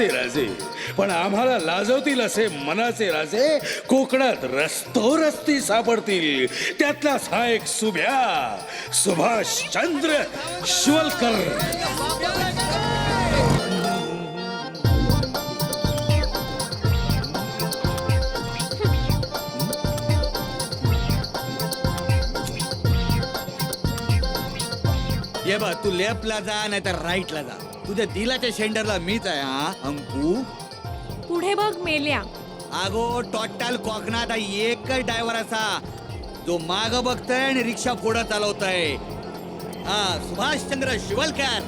मनाचे राजे. पण आम्हाला लाजवतील असे मनाचे राजे. कोकणात रस्तो रस्ती सापडतील. त्यातलाच हा एक सुभ्या सुभाष चंद्र शिवलकर. ये बा तू लेफ्टला जा नाही तर राईटला जा. तुझ्या दिलाच्या शेंडरला मीच आहे हा अंकू पुढे बघ मेल्या. अगो टोटल कोकणात एकच ड्रायव्हर असा जो माग बघतय आणि रिक्षा पुढं चालवतय. हा सुभाषचंद्र शिवलकर.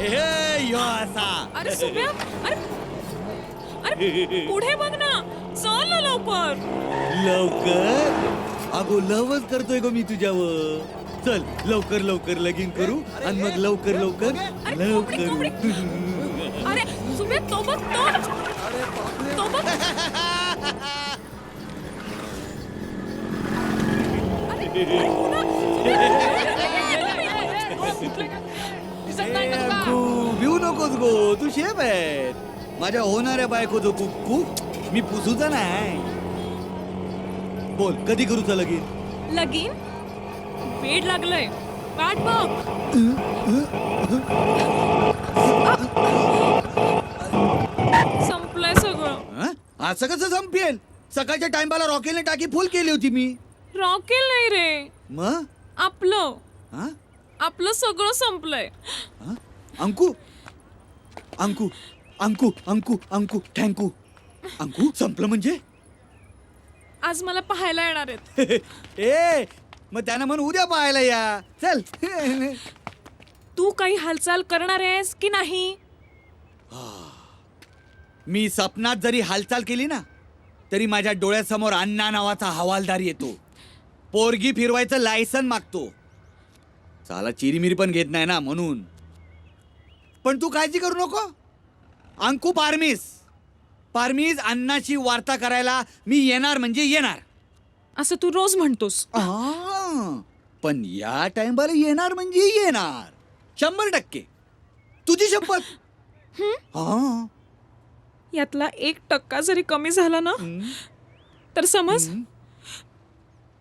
हे यो असा. अरे सुम्या अरे अरे पुढे बघ ना. चल ना लवकर. लवकर? अगो लवच करतोय गो मी तुझ्यावर. चल लवकर लवकर लगीन करू आणि मग लवकर लवकर लव करू. अरे तो बघ तो. तो बघ. भिवू नकोस गो तू शेप आहे. माझ्या होणाऱ्या बायकोचं कुक्कू मी पुसूचा नाही. बोल कधी करू चा लगीन? लगीन? वेड लागलंय. वाट बघ. संपलंय सगळं. हं? असं कसं संपेल. सकाळच्या टाइमला रॉकेलने टाकी फुल केली होती मी. रॉकेल नाही रे. मग? आपलं. हं? आपलं सगळं संपलंय. हं? अंकू? अंकू? अंकू? अंकू? अंकू? थँकू? अंकू संपलं म्हणजे? आज मला पाहायला येणार आहेत. ए मग त्यानं म्हणून उद्या पाहायला या. चल. तू काही हालचाल करणार आहेस की नाही? मी सपनात जरी हालचाल केली ना तरी माझ्या डोळ्यासमोर अण्णा नावाचा हवालदार येतो. पोरगी फिरवायचं लायसन मागतो. चाला चिरीमिरी पण घेत नाही ना म्हणून. पण तू काळजी करू नको. अंकू पारमीस पारमीस अण्णाची वार्ता करायला मी येणार म्हणजे येणार. असं तू रोज म्हणतोस. पण या टाइमला येणार म्हणजे येणार. शंभर टक्के. तुझी शपथ. हा? यातला एक टक्का जरी कमी झाला ना तर समज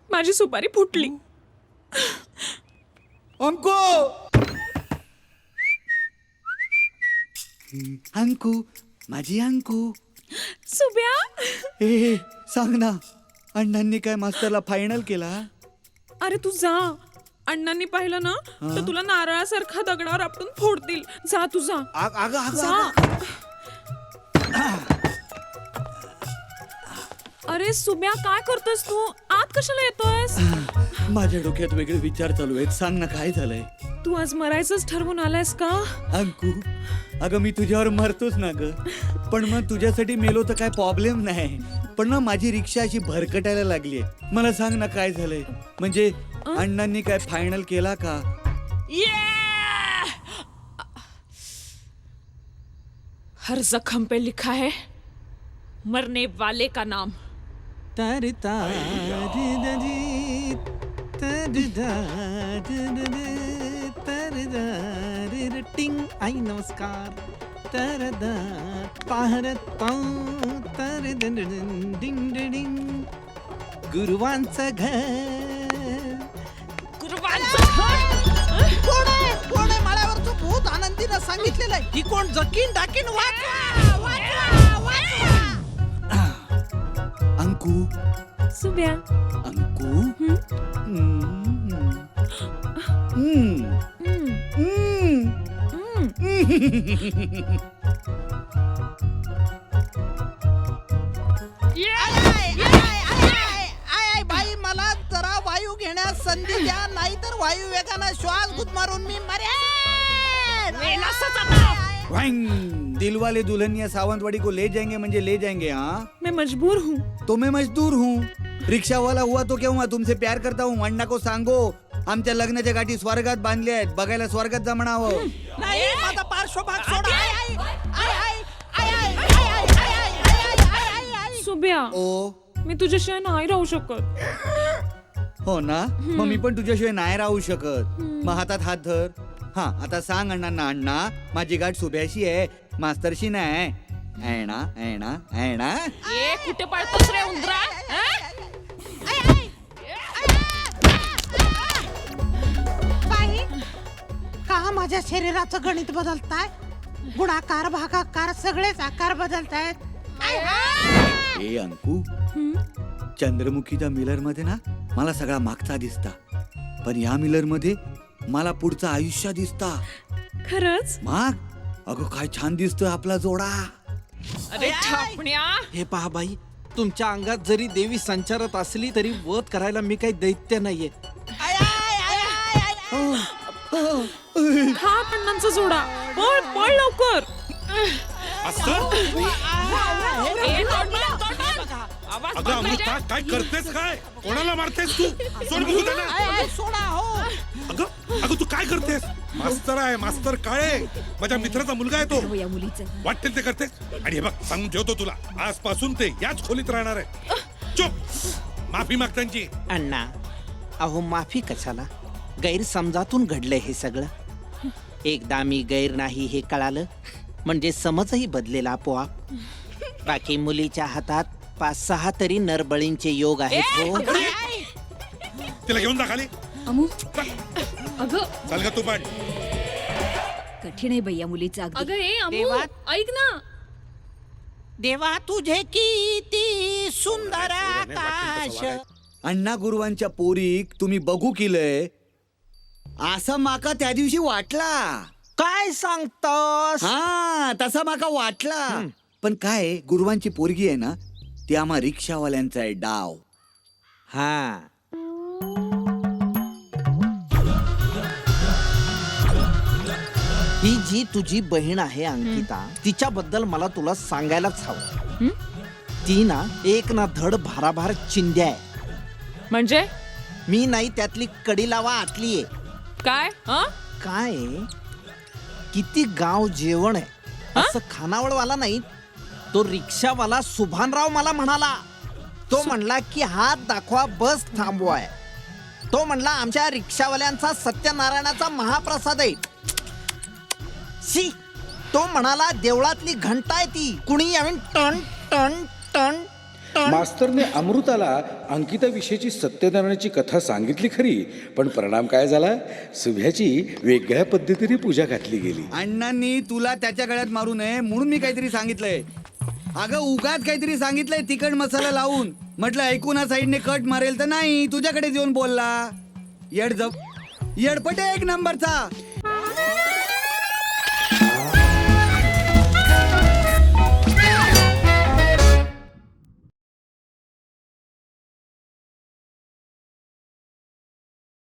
माझी सुपारी फुटली. अंकू! अंकू माझी अंकू. सुब्या ए सांग ना. अण्णांनी काय मास्टरला फायनल केला? अरे तू जा. अण्णांनी पाहिलं ना तर तुला नारळासारखा दगडावर आपटून फोडतील. जा तू जा. आग आग आग जा. अरे सुब्या काय करतोस तू? आत कशाला येतोयस? माझ्या डोक्यात वेगळे विचार चालू आहेत. सांग ना काय झालंय? तू आज मरायचंच ठरवून आलायस का? अंकू अगं मी तुझ्यावर मरतोच ना ग. पण मग तुझ्यासाठी मेलो तर काय प्रॉब्लेम नाही. पण ना माझी रिक्षा अशी भरकटायला लागली मला सांग ना काय झालंय. म्हणजे अण्णांनी काय फायनल केला का? हर जख्म पे लिखा है मरने वाले का नाम। तर तारी दरी तर आई नमस्कार. तर दा पाहरता तर डिंग डिंग. गुरुवांचं घर. कोण आहे? कोण आहे? माळ्यावरचं भूत आनंदीनं सांगितलेलं आहे. ही कोण? जकीन डाकीन वाचवा वाचवा वाचवा अंकू. सुब्या अंकू. हं? हम्म. हम्म. आय, आय, आय, आय, आय, आय, आय, बाई मला जरा वायू घेण्यास संधी द्या नाहीतर वायू वेगानं श्वास गुदमारून मी मरेन वांग. दिलवाले दुल्हनिया सावंतवाडी को ले जाएंगे म्हणजे ले जाएंगे हाँ? मैं मजबूर हूँ। तो मैं मजदूर हूँ रिक्षा वाला हुआ तो क्या हुआ? तुमसे प्यार करता हूँ अण्णा को सांगो। आमच्या लग्नाच्या गाठी स्वर्गात बांधल्या आहेत बघायला स्वर्गात जमणावं नाही माझा पार्श्वभाग सोडा आय, आय, आय, आय, आय, आय, आय, आय, आय, आय, आय, आय, आय, आय. सुब्या ओ मी तुझ्याशिवाय नाही राहू शकत हो ना मग मी पण तुझ्याशिवाय नाही राहू शकत मग हातात हात धर हा आता सांग अण्णांना अण्णा माझी गाठ सुभ्याशी आहे मास्तरशी नाही ऐणा ऐणा ऐणा ए कुठे पळतोस रे उंदरा हं? माझ्या शरीराचं गणित बदलताय? गुणाकार भागाकार सगळेच आकार बदलतायत. ए अंकू चंद्रमुखीच्या मिलरमध्ये ना मला सगळा मागचा दिसता. पण या मिलरमध्ये मला पुढचं आयुष्य दिसता. खरंच? माग? अगं काय छान दिसतोय आपला जोडा. अरे ठापण्या हे पहा बाई तुमच्या अंगात जरी देवी संचारत असली तरी वध करायला मी काही दैत्य नाहीये. हा अण्णांचा जोडा. पळ पळ लवकर. ए. आवाज अगं बंद अमृता पाहिजे. काय करतेस काय? कोणाला मारतेस तू? सोड बघू त्याला सोडा हो. अगं अगं तू काय करतेस? मास्तर आहे मास्तर काळे. माझ्या मित्राचा मुलगा आहे तो. या मुलीचं. वाटेल ते करतेस? आणि हे बघ सांगून ठेवतो तुला. आजपासून ते याच खोलीत राहणार आहे. चुप. माफी माग त्यांची अण्णा अहो माफी कशाला? गैरसमजातून घडलंय हे सगळं. एकदा मी गैर नाही हे कळालं. म्हणजे समजही बदलेला आपोआप. बाकी मुलीच्या हातात पाच सहा तरी नरबळींचे योग आहेत हो. तिला घेऊन जा खाली. अमू. अगं. चाल का तू पण कठीण आहे बाई या मुलीचं अगं ए अमू देवा. ऐक ना. देवा तुझे किती सुंदर आकाश. अण्णा गुरुवांच्या पोरीक तुम्ही बघू केलंय असं माका त्या दिवशी वाटला. काय सांगतोस? हा तसा माका वाटला. पण काय आहे, गुरुवांची पोरगी आहे ना ती आम्हा रिक्षावाल्यांचा आहे डाव. हा. ही जी तुझी बहीण आहे अंकिता तिच्याबद्दल मला तुला सांगायलाच हवं. ती ना एक ना धड भाराभार चिंध्या आहे. म्हणजे? मी नाही त्यातली कडी लावा आतली आहे. काय? हं? काय? आहे? किती गाव जेवण आहे. असं खानावळवाला नाही तो रिक्षावाला सुभानराव मला म्हणाला. तो म्हणला की हात दाखवा बस थांबवाय. तो म्हणला आमच्या रिक्षावाल्यांचा सत्यनारायणाचा महाप्रसाद आहे. शी तो म्हणाला देवळातली घंटा आहे ती. कुणी टन टन टन मास्तरने अमृताला अंकिताविषयीची सत्यनारायणाची कथा सांगितली खरी पण परिणाम काय झाला? सुभ्याची वेगळ्या पद्धतीने पूजा घातली गेली. अण्णांनी तुला त्याच्या गळ्यात मारू नये म्हणून मी काहीतरी सांगितलंय. अगं उगाच काहीतरी सांगितलंय तिखट मसाला लावून. म्हटलं ऐकून साईडने कट मारेल तर नाही तुझ्याकडे येऊन बोलला. येड जप. येडपटे एक नंबरचा.